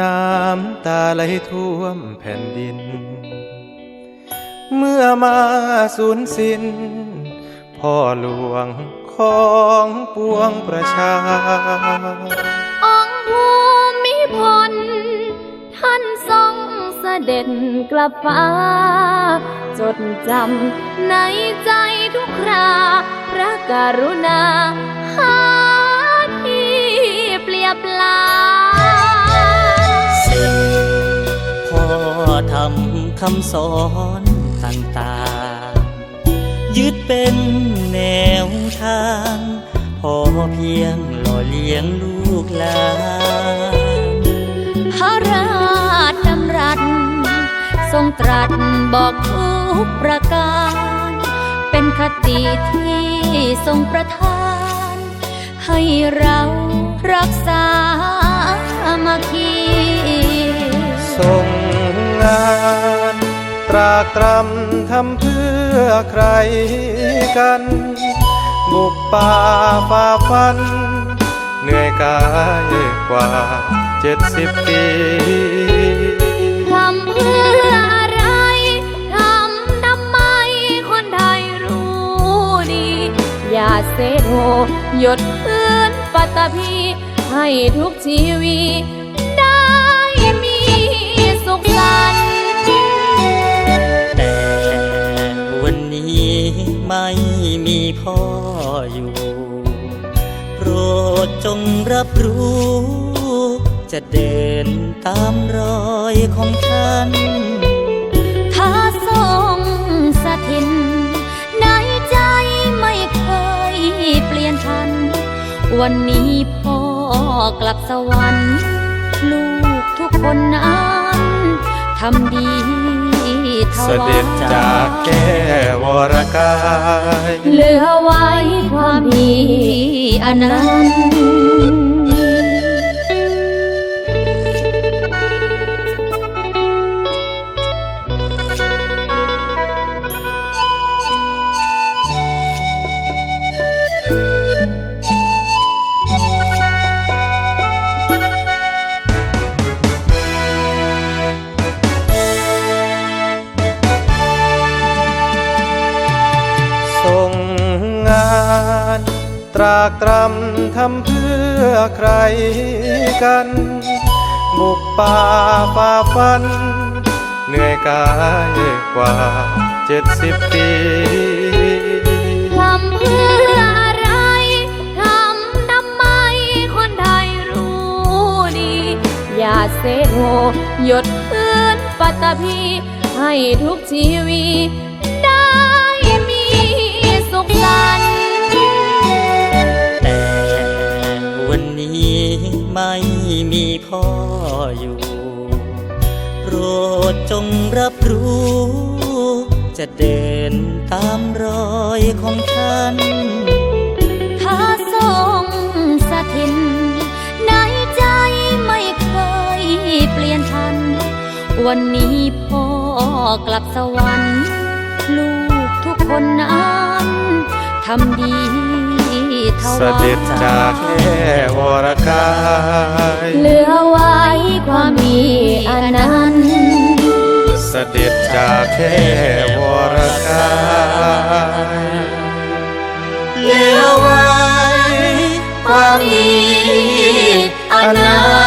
น้ำตาไหลท่วมแผ่นดิน เมื่อมาสูญสิ้น พ่อหลวงของปวงประชา องค์ภูมิพล ท่านทรงเสด็จกลับฟ้า จดจำในใจทุกครา พระกรุณาหาที่เปรียบลา คำสอนต่างๆ ยึดเป็นแนวทาง พอเพียงหล่อเลี้ยงลูกหลานพระราชดำรัสทรงตรัสบอกทุกประการ เป็นคติที่ทรงประทาน ให้เรารักษามาคี ตรากตรำทำเพื่อใครกัน บุกป่าฝ่าฟัน เหนื่อยกายกว่าเจ็ดสิบปีทำเพื่ออะไรทำทำไมคนไทยรู้ดี อย่าเสโหหยดพื้นปัตตภีให้ทุกชีวี จงรับรู้ จะเดินตามรอยของท่านถ้าทรงสถินในใจไม่เคยเปลี่ยนพัน วันนี้พ่อกลับสวรรค์ ลูกทุกคนนั้นทำดี เสวาด็จจากแก้วรกาย เหลือไว้ความดีอนันต์ ตรากตรำทำเพื่อใครกัน บุกป่าฝ่าฟัน เหนื่อยกายกว่าเจ็ดสิบปีทำเพื่ออะไร ทำทำไมคนไทยรู้ดี อย่าเสดโหหยดพื้นปัตตภีให้ทุกชีวี ไม่มีพ่ออยู่ โปรดจงรับรู้ จะเดินตามรอยของท่านถ้าทรงสถินในใจไม่เคยเปลี่ยนพัน วันนี้พ่อกลับสวรรค์ลูกทุกคนนั้นทำดีถเสวาด็จจากแก้วรกา ทวรกายเลี้ยวไว้ความดีอันนั้น